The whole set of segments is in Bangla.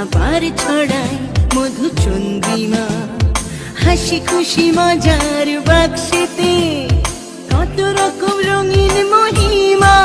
আবার ছড়াই মধু চন্দ্রিমা। হাসি খুশি মজার বাক্সেতে কত রকম রঙিন মহিমা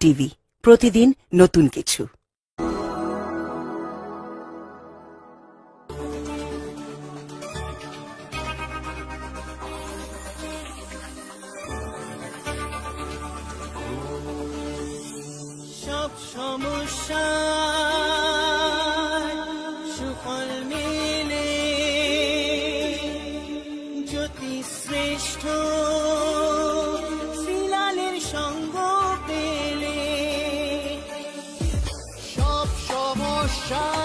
টিভি প্রতিদিন নতুন কিছু। সব সমস্যা সমস্যা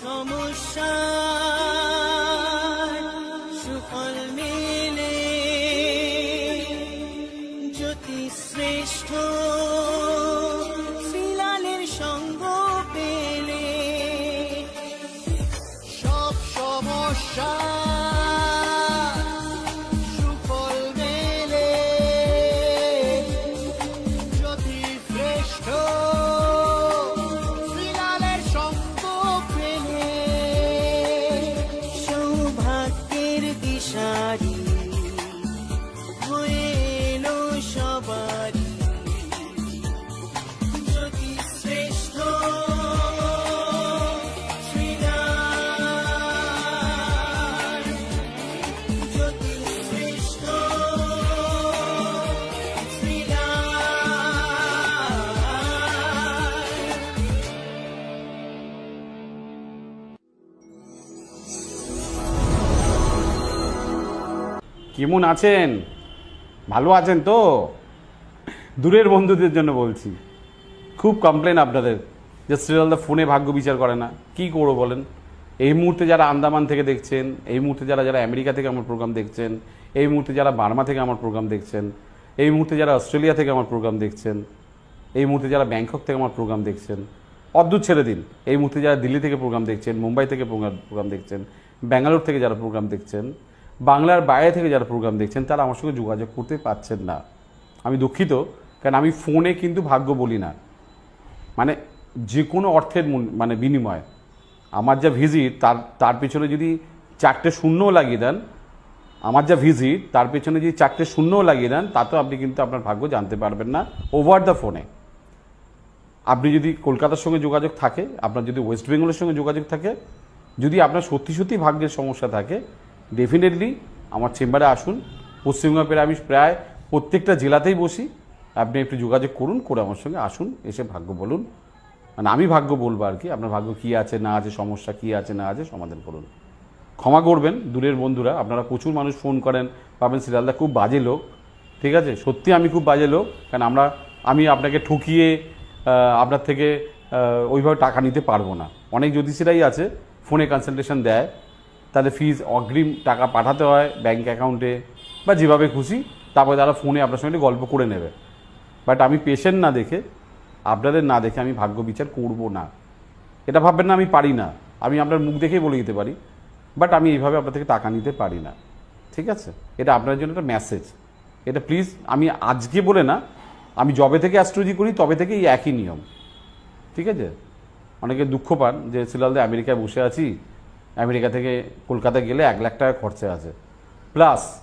সমস্যা সুফল মেলে জ্যোতি শ্রেষ্ঠ শ্রীলালের সঙ্গ সব সমস্যা কেমন আছেন? ভালো আছেন তো? দূরের বন্ধুদের জন্য বলছি। খুব কমপ্লেন আপনাদের যে শ্রীলালদা ফোনে ভাগ্য বিচার করে না। কি করব বলেন? এই মুহূর্তে যারা আন্দামান থেকে দেখছেন, এই মুহূর্তে যারা যারা আমেরিকা থেকে আমার প্রোগ্রাম দেখছেন, এই মুহূর্তে যারা বার্মা থেকে আমার প্রোগ্রাম দেখছেন, এই মুহূর্তে যারা অস্ট্রেলিয়া থেকে আমার প্রোগ্রাম দেখছেন, এই মুহূর্তে যারা ব্যাংকক থেকে আমার প্রোগ্রাম দেখছেন, অদ্ভুত ছেড়ে দিন। এই মুহূর্তে যারা দিল্লি থেকে প্রোগ্রাম দেখছেন, মুম্বাই থেকে প্রোগ্রাম দেখছেন, ব্যাঙ্গালোর থেকে যারা প্রোগ্রাম দেখছেন বাংলার বাইরে থেকে যারা প্রোগ্রাম দেখছেন, তারা আমার সঙ্গে যোগাযোগ করতে পারছেন না। আমি দুঃখিত, কারণ আমি ফোনে কিন্তু ভাগ্য বলি না। মানে যে কোনো অর্থের মানে বিনিময়। আমার যা ভিজিট তার তার পেছনে যদি চারটে শূন্যও লাগিয়ে দেন, আমার যা ভিজিট তার পেছনে যদি চারটে শূন্যও লাগিয়ে দেন, তাতেও আপনি কিন্তু আপনার ভাগ্য জানতে পারবেন না ওভার দ্য ফোনে আপনি যদি কলকাতার সঙ্গে যোগাযোগ থাকে, আপনার যদি ওয়েস্ট বেঙ্গলের সঙ্গে যোগাযোগ থাকে, যদি আপনার সত্যি সত্যি ভাগ্যের সমস্যা থাকে ডেফিনেটলি আমার চেম্বারে আসুন। পশ্চিমবঙ্গের আমি প্রায় প্রত্যেকটা জেলাতেই বসি। আপনি একটু যোগাযোগ করুন, করে আমার সঙ্গে আসুন, এসে ভাগ্য বলুন। মানে আমি ভাগ্য বলব আর কি, আপনার ভাগ্য কী আছে, না আছে, সমস্যা কী আছে, না আছে, সমাধান করুন। ক্ষমা করবেন, দূরের বন্ধুরা, আপনারা প্রচুর মানুষ ফোন করেন, পাবেন সিরিয়ালদা খুব বাজে লোক, ঠিক আছে? সত্যি আমি খুব বাজে লোক, কারণ আমরা, আমি আপনাকে ঠকিয়ে আপনার থেকে ওইভাবে টাকা নিতে পারব না। অনেক জ্যোতিষীরাই আছে ফোনে কনসালটেশন দেয় তাহলে ফিজ অগ্রিম টাকা পাঠাতে হয় ব্যাঙ্ক অ্যাকাউন্টে বা যেভাবে খুশি, তারপরে তারা ফোনে আপনার সঙ্গে গল্প করে নেবে। বাট আমি পেশেন্ট না দেখে, আপনাদের না দেখে আমি ভাগ্য বিচার করব না। এটা ভাববেন না আমি পারি না। আমি আপনার মুখ দেখেই বলে দিতে পারি। বাট আমি এইভাবে আপনার থেকে টাকা নিতে পারি না। ঠিক আছে? এটা আপনার জন্য একটা মেসেজ এটা প্লিজ আমি আজকে বলে না, আমি জবে থেকে অ্যাস্ট্রোলজি করি, তবে থেকে এই একই নিয়ম। ঠিক আছে? অনেকে দুঃখ পান যে, সিলালদে, আমেরিকায় বসে আছি আমেরিকা থেকে কলকাতা গেলে এক লাখ টাকা খরচা আছে। প্লাস,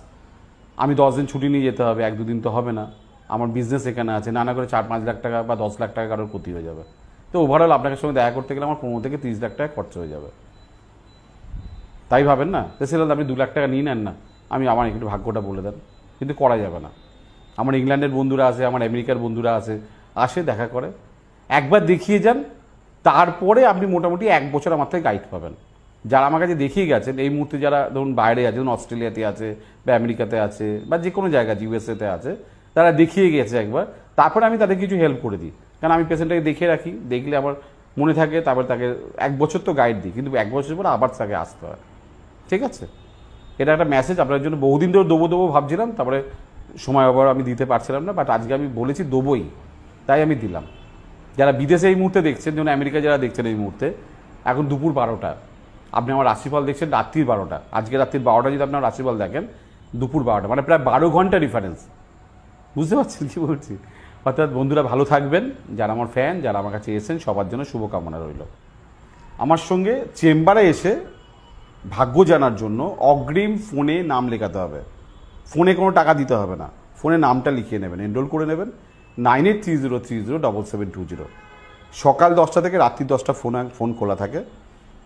আমি দশ দিন ছুটি নিয়ে যেতে হবে, এক দুদিন তো হবে না। আমার বিজনেস এখানে আছে নানা করে চার, পাঁচ লাখ টাকা বা দশ লাখ টাকা কারোর ক্ষতি হয়ে যাবে। তো ওভারঅল আপনার সঙ্গে দেখা করতে গেলে আমার পনেরো থেকে তিরিশ লাখ টাকা খরচা হয়ে যাবে। তাই ভাবেন না? তো সিলাল আপনি দু লাখ টাকা নিয়ে নেন না। আমি আমার একটু ভাগ্যটা বলে দেন। কিন্তু করা যাবে না। আমার ইংল্যান্ডের বন্ধুরা আছে, আমার আমেরিকার বন্ধুরা আছে, আসে, দেখা করে। একবার দেখিয়ে যান, তারপরে আপনি মোটামুটি এক বছর আমার থেকে গাইড পাবেন। যারা আমার কাছে দেখিয়ে গেছেন, এই মুহূর্তে যারা ধরুন বাইরে আছে, ধরুন অস্ট্রেলিয়াতে আছে বা আমেরিকাতে আছে বা যে কোনো জায়গায় ইউএসএতে আছে, তারা দেখিয়ে গেছে একবার। তারপরে আমি তাদের কিছু হেল্প করে দিই। কারণ আমি পেশেন্টটাকে দেখে রাখি, দেখলে আমার মনে থাকে, তারপর তাকে এক বছর তো গাইড দিই, কিন্তু এক বছর পরে আবার তাকে আসতে হয়। ঠিক আছে? এটা একটা মেসেজ আপনার জন্য বহুদিন ধরে দেবো দেবো ভাবছিলাম, তারপরে সময় আবার আমি দিতে পারছিলাম না বাট আজকে আমি বলেছি দেবোই, তাই আমি দিলাম। যারা বিদেশে এই মুহূর্তে দেখছেন, যেমন আমেরিকা যারা দেখছেন এই মুহূর্তে, এখন দুপুর বারোটা। আপনি আমার রাশিফল দেখছেন রাত্রির বারোটা। আজকে রাত্রির বারোটা যদি আপনার রাশিফল দেখেন, দুপুর বারোটা মানে প্রায় বারো ঘণ্টা ডিফারেন্স বুঝতে পারছেন কি বলছি? অর্থাৎ বন্ধুরা ভালো থাকবেন। যারা আমার ফ্যান যারা আমার কাছে এসেছেন, সবার জন্য শুভকামনা রইল। আমার সঙ্গে চেম্বারে এসে ভাগ্য জানার জন্য অগ্রিম ফোনে নাম লেখাতে হবে। ফোনে কোনো টাকা দিতে হবে না। ফোনে নামটা লিখিয়ে নেবেন এনরোল করে নেবেন। Nine eight three zero three zero double seven two zero. সকাল দশটা থেকে রাত্রি দশটা ফোন ফোন খোলা থাকে।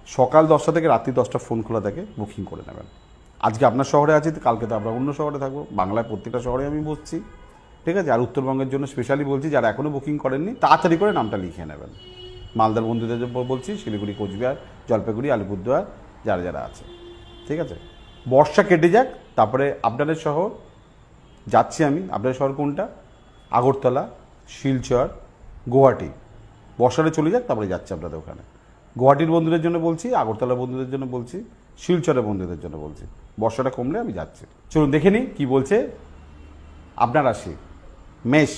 সকাল দশটা থেকে রাত্রি দশটা ফোন খোলা থাকে, বুকিং করে নেবেন। আজকে আপনার শহরে আছি, কালকে তো আমরা অন্য শহরে থাকব। বাংলায় প্রত্যেকটা শহরে আমি বসছি, ঠিক আছে? আর উত্তরবঙ্গের জন্য স্পেশালি বলছি, যারা এখনও বুকিং করেননি, তাড়াতাড়ি করে নামটা লিখে নেবেন। মালদার বন্ধুদের বলছি, শিলিগুড়ি, কোচবিহার, জলপাইগুড়ি, আলিপুরদুয়ার, যারা যারা আছে, ঠিক আছে? বর্ষা কেটে যাক, তারপরে আপনাদের শহর যাচ্ছি আমি। আপনাদের শহর কোনটা? আগরতলা, শিলচর, গুয়াহাটি। বর্ষাটা চলে যাক, তারপরে যাচ্ছি আপনাদের ওখানে। গুয়াহাটির বন্ধুদের জন্য বলছি আগরতলা বন্ধুদের জন্য বলছি, শিলচরের বন্ধুদের জন্য বলছি। বর্ষাটা কমলে আমি যাচ্ছি। চলুন দেখে নিই কী বলছে আপনার রাশি মেষ।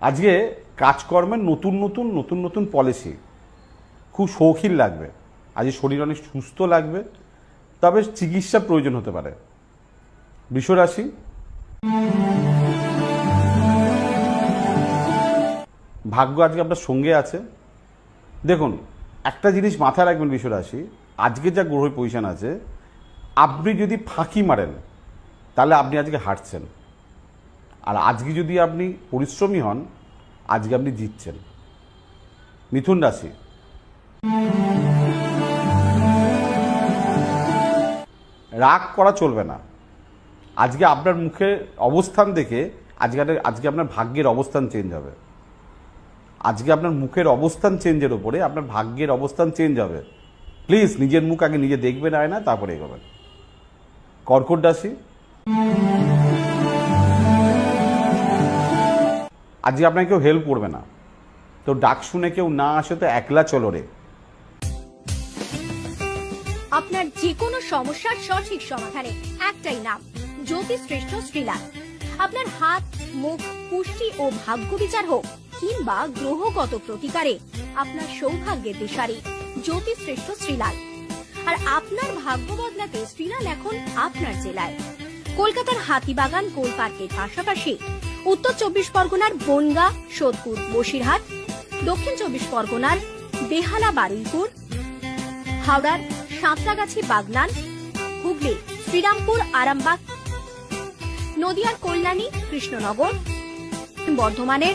আজকে কাজকর্মের নতুন নতুন নতুন নতুন পলিসি। খুব শৌখিন লাগবে। আজকে শরীর অনেক সুস্থ লাগবে। তবে চিকিৎসা প্রয়োজন হতে পারে। বৃষরাশি। ভাগ্য আজকে আপনার সঙ্গে আছে। দেখুন, একটা জিনিস মাথায় রাখবেন বিশ্বরাশি, আজকে যা গ্রহ পজিশন আছে, আপনি যদি ফাঁকি মারেন, তাহলে আপনি আজকে হারছেন। আর আজকে যদি আপনি পরিশ্রমী হন, আজকে আপনি জিতছেন। মিথুন রাশি। রাগ করা চলবে না। আজকে আপনার মুখে অবস্থান দেখে আজকে আজকে আপনার ভাগ্যের অবস্থান চেঞ্জ হবে। আজকে আপনার মুখের অবস্থান চেঞ্জের ওপরে আপনার ভাগ্যের অবস্থান চেঞ্জ হবে। প্লিজ নিজের মুখ আগে নিজে দেখবেন আয় না তারপরে এগোবেন। কর্কট রাশি। আজকে আপনাকে কেউ হেল্প করবে না। তো ডাক শুনে কেউ না আসে তো একলা চলো রে। আপনার যে কোনো সমস্যার সঠিক সমাধানে একটাই নাম জ্যোতিশ্রেষ্ঠ শ্রীলাল। আপনার হাত, মুখ, পুষ্টি ও ভাগ্য বিচার হোক। কিংবা গ্রহগত প্রতিকারে আপনার সৌভাগ্যের দিশারি জ্যোতিশ্রেষ্ঠ শ্রীলাল। আর আপনার ভাগ্য বদলাতে শ্রীলাল এখন আপনার জেলায়। কলকাতার হাতিবাগান কোল পার্কের পাশাপাশি উত্তর চব্বিশ পরগনার বনগা, সোদপুর, বসিরহাট, দক্ষিণ চব্বিশ পরগনার বেহালা, বারুইপুর, হাওড়ার সাঁতরাগাছি, বাগনান, হুগলি, শ্রীরামপুর, আরামবাগ, নদিয়ার কল্যাণী, কৃষ্ণনগর, বর্ধমানের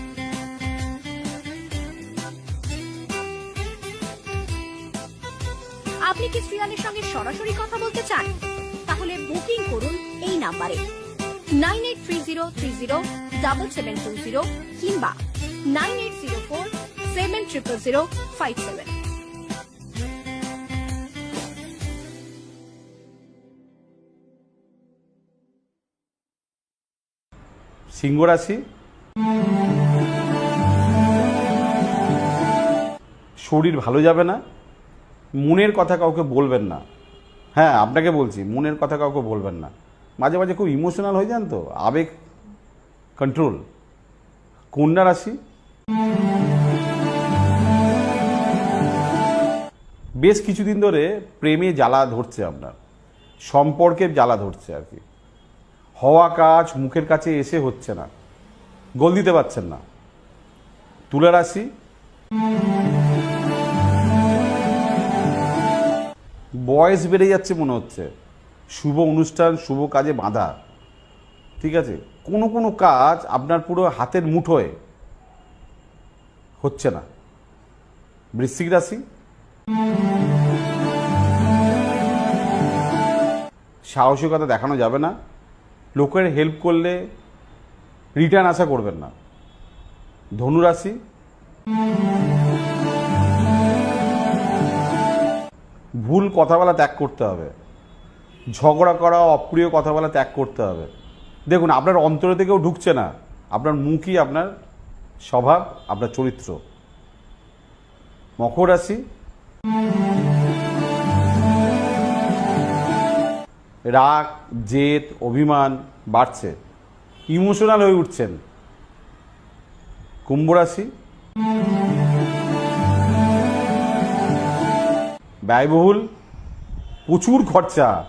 আপনি কি শ্রিয়ানের সঙ্গে সরাসরি কথা বলতে চান? তাহলে বুকিং করুন এই নাম্বারে। Nine eight three zero three zero double seven two zero কিংবা nine eight zero four seven triple zero five seven. সিংহ রাশি? শরীর ভালো যাবে না। মনের কথা কাউকে বলবেন না। হ্যাঁ আপনাকে বলছি, মনের কথা কাউকে বলবেন না। মাঝে মাঝে খুব ইমোশনাল হয়ে যান তো, আবেগ কন্ট্রোল কন্যা রাশি? বেশ কিছুদিন ধরে প্রেমে জ্বালা ধরছে আপনার। সম্পর্কের জ্বালা ধরছে আর কি। হওয়া কাজ মুখের কাছে এসে হচ্ছে না। গোল দিতে পারছেন না। তুলা রাশি? বয়স বেড়ে যাচ্ছে মনে হচ্ছে। শুভ অনুষ্ঠান, শুভ কাজে বাঁধা। ঠিক আছে? কোনো কোনো কাজ আপনার পুরো হাতের মুঠোয় হচ্ছে না। বৃশ্চিক রাশি? সাহসিকতা দেখানো যাবে না। লোকের হেল্প করলে রিটার্ন আশা করবেন না। ধনুরাশি ভুল কথা বলা ত্যাগ করতে হবে। ঝগড়া করা, অপ্রিয় কথা বলা ত্যাগ করতে হবে। দেখুন, আপনার অন্তরে থেকেও ঢুকছে না। আপনার মুখই আপনার স্বভাব, আপনার চরিত্র। মকর রাশি। রাগ, জেদ, অভিমান বাড়ছে। ইমোশনাল হয়ে উঠছেন। কুম্ভ রাশি। ব্যয়বহুল, প্রচুর খরচা।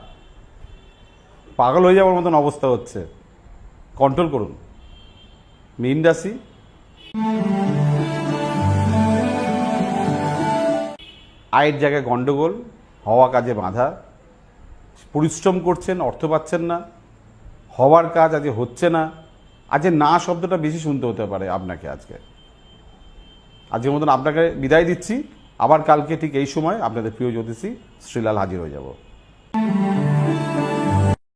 পাগল হয়ে যাওয়ার মতন অবস্থা হচ্ছে। কন্ট্রোল করুন। মীন রাশি। আয়ের জায়গায় গন্ডগোল, হওয়া কাজে বাধা। পরিশ্রম করছেন, অর্থ পাচ্ছেন না। হওয়ার কাজ আজ হচ্ছে না। আজ না শব্দটা বেশি শুনতে হতে পারে আপনাকে আজকে। আজকের মতন আপনাকে বিদায় দিচ্ছি। আবার কালকে ঠিক এই সময় আপনাদের প্রিয় জ্যোতিষী শ্রীলাল হাজির হয়ে যাব।